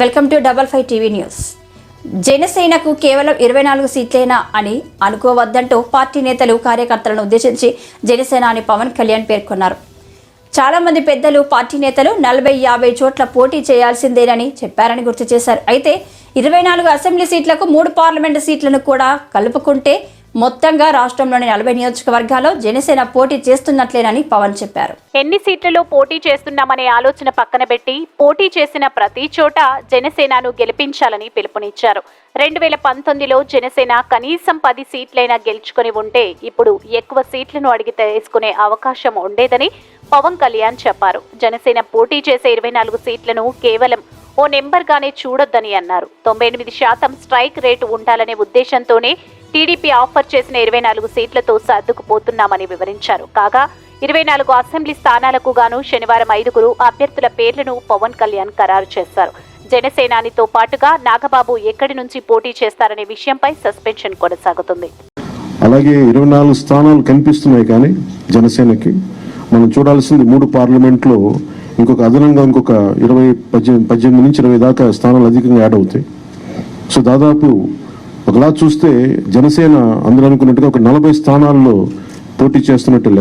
Welcome to double five TV news. జనసేనకు కేవలం ఇరవై నాలుగు సీట్లేనా అని అనుకోవద్దంటూ పార్టీ నేతలు కార్యకర్తలను ఉద్దేశించి జనసేన అని పవన్ కళ్యాణ్ పేర్కొన్నారు. చాలా మంది పెద్దలు పార్టీ నేతలు నలభై యాభై చోట్ల పోటీ చేయాల్సిందేనని చెప్పారని గుర్తు చేశారు. అయితే ఇరవై నాలుగు అసెంబ్లీ సీట్లకు మూడు పార్లమెంటు సీట్లను కూడా కలుపుకుంటే మొత్తంగా రాష్ట్రంలోని నలభై నియోజకవర్గాల్లో జనసేన పోటీ చేస్తున్నట్లేనని పవన్ చెప్పారు. ఎన్ని సీట్లలో పోటీ చేస్తున్నామనే ఆలోచన పక్కన పెట్టి పోటీ చేసిన ప్రతి చోట జనసేనను గెలిపించాలని పిలుపునిచ్చారు. రెండు వేల పంతొమ్మిదిలో జనసేన కనీసం పది సీట్లైనా గెలుచుకొని ఉంటే ఇప్పుడు ఎక్కువ సీట్లను అడిగి తీసుకునే అవకాశం ఉండేదని పవన్ కళ్యాణ్ చెప్పారు. జనసేన పోటీ చేసే ఇరవై నాలుగు సీట్లను కేవలం ఓ నెంబర్గానే చూడొద్దని అన్నారు. తొంభై ఎనిమిది శాతం స్ట్రైక్ రేటు ఉండాలనే ఉద్దేశంతోనే టీడీపీ ఆఫర్ చేసిన ఇరవై నాలుగు సీట్లతో సర్దుకుపోతున్నామని వివరించారు. కాగా ఇరవై నాలుగు అసెంబ్లీ స్థానాలకు గాను శనివారం ఐదుగురు అభ్యర్థుల పేర్లను పవన్ కళ్యాణ్ ఖరారు చేశారు. జనసేనానితో పాటుగా నాగబాబు ఎక్కడి నుంచి పోటీ చేస్తారనే విషయంపై సస్పెన్షన్ కొనసాగుతుంది. అలాగే ఇరవై నాలుగు స్థానాలు కనిపిస్తున్నాయి కానీ జనసేనకి. మనం చూడాల్సింది మూడు పార్లమెంట్లో ఇంకొక అదనంగా ఇంకొక ఇరవై పద్దెనిమిది పద్దెనిమిది నుంచి ఇరవై దాకా స్థానాలు అధికంగా యాడ్ అవుతాయి. సో దాదాపు ఒకలా చూస్తే జనసేన అందరూ అనుకున్నట్టుగా ఒక నలభై స్థానాల్లో పోటీ చేస్తున్నట్టు లెక్క